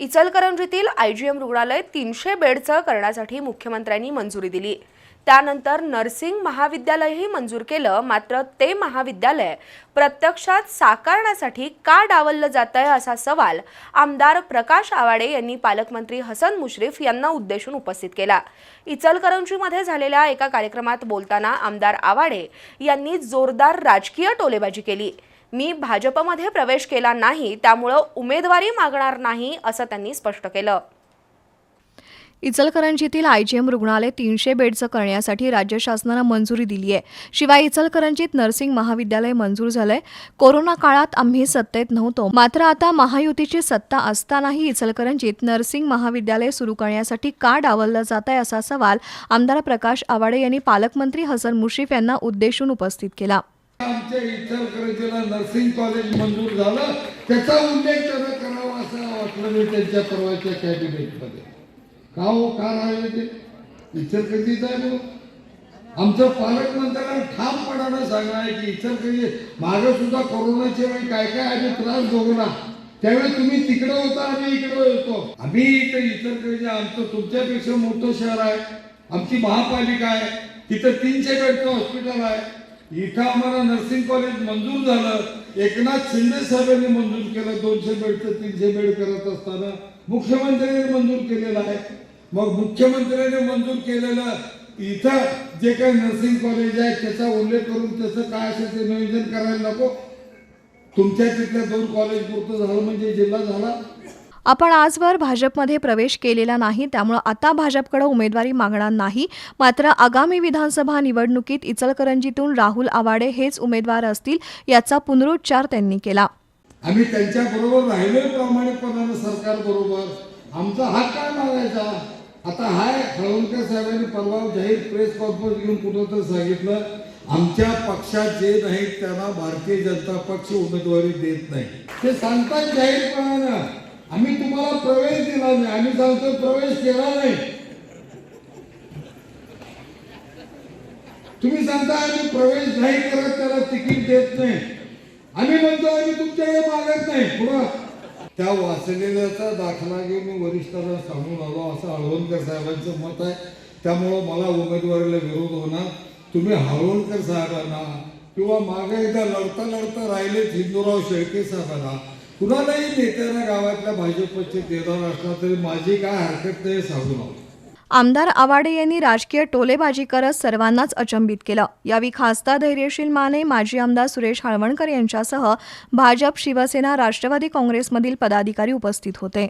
इचलकरंजीतील IgM रुग्णालय तीनशे बेडचं करण्यासाठी मुख्यमंत्र्यांनी मंजुरी दिली. त्यानंतर नर्सिंग महाविद्यालयही मंजूर केलं. मात्र ते महाविद्यालय प्रत्यक्षात साकारण्यासाठी का डावललं जात आहे असा सवाल आमदार प्रकाश आवाडे यांनी पालकमंत्री हसन मुश्रीफ यांना उद्देशून उपस्थित केला. इचलकरंजीमध्ये झालेल्या एका कार्यक्रमात बोलताना आमदार आवाडे यांनी जोरदार राजकीय टोलेबाजी केली. मी भाजपमध्ये प्रवेश केला नाही त्यामुळं उमेदवारी मागणार नाही असं त्यांनी स्पष्ट केलं. इचलकरंजीतील आयजीएम रुग्णालय तीनशे बेडचं करण्यासाठी राज्य शासनानं मंजुरी दिली आहे शिवाय इचलकरंजीत नर्सिंग महाविद्यालय मंजूर झालंय. कोरोना काळात आम्ही सत्तेत नव्हतो. मात्र आता महायुतीची सत्ता असतानाही इचलकरंजीत नर्सिंग महाविद्यालय सुरू करण्यासाठी का डावललं जात आहे असा सवाल आमदार प्रकाश आवाडे यांनी पालकमंत्री हसन मुश्रीफ यांना उद्देशून उपस्थित केला. आमच्या इचलकरंजीला नर्सिंग कॉलेज मंजूर झालं. त्याचा उल्लेख त्यांना करावा असं वाटलं मी त्यांच्या परवाच्या कॅबिनेटमध्ये. का हो? का राहिले ते? इचलकरंजीच आहे आमचं पालकमंत्र्यांना ठामपणानं सांगणं आहे की इचलकरंजी मागं सुद्धा कोरोनाच्या वेळी काय काय आम्ही त्रास भोगला त्यावेळी तुम्ही तिकडे होता आम्ही इकडे होतो. आम्ही इथं इचलकरंजी आमचं तुमच्यापेक्षा मोठं शहर आहे. आमची महापालिका आहे. तिथं तीनशे बेडचं हॉस्पिटल आहे. इथं आम्हाला नर्सिंग कॉलेज मंजूर झालं. एकनाथ शिंदे साहेबांनी मंजूर केलं दोनशे बेडचं तीनशे बेड करत असताना मुख्यमंत्र्यांनी मंजूर केलेलं आहे. मग मुख्यमंत्र्यांनी मंजूर केलेलं इथं जे काही नर्सिंग कॉलेज आहे त्याचा उल्लेख करून त्याचं काय असेल ते नियोजन करायला नको. तुमच्या तिथल्या दोन कॉलेज पुरतं झालं म्हणजे जिल्हा झाला. आपण आजवर भाजपमध्ये प्रवेश केलेला नाही त्यामुळं आता भाजपकडे उमेदवारी मागणार नाही. मात्र आगामी विधानसभा निवडणुकीत इचलकरंजीतून राहुल आवाडे हेच उमेदवार असतील याचा पुनरुच्चार त्यांनी केला. आम्ही त्यांच्या बरोबर राहिलोय प्रामाणिकपणानं सरकार बरोबर. आमचा हा काय मागायचा? आता हाय हळवणकर साहेबांनी परवा जाहीर प्रेस कॉन्फरन्स घेऊन कुठं तर सांगितलं आमच्या पक्षात जे नाहीत त्यांना भारतीय जनता पक्ष उमेदवारी देत नाही. ते सांगतात जाहीरपणानं. आम्ही तुम्हाला प्रवेश दिला नाही. आम्ही सांगतो प्रवेश केला नाही. तुम्ही सांगता आम्ही प्रवेश नाही करत त्याला तिकीट देत नाही. आम्ही म्हणतो आम्ही तुमच्याकडे मागत नाही. पुढं. त्या वाचलेल्याचा दाखला घेऊन मी वरिष्ठांना सांगून आलो. असं हळवणकर साहेबांचं मत आहे. त्यामुळं मला उमेदवारीला विरोध होणार. तुम्ही हळवणकर साहेबांना किंवा मागे एकदा लढता लढता राहिले हिंदूराव शेळके साहेबांना कुणालाही नेत्यांना गावातल्या भाजपचे देणार असला तरी माझी काय हरकत नाही सांगू सांगून आमदार आवाडे यांनी राजकीय टोलेबाजी करत सर्वांनाच अचंबित केलं. यावेळी खासदार धैर्यशील माने माजी आमदार सुरेश हाळवणकर यांच्यासह भाजप शिवसेना राष्ट्रवादी काँग्रेसमधील पदाधिकारी उपस्थित होते.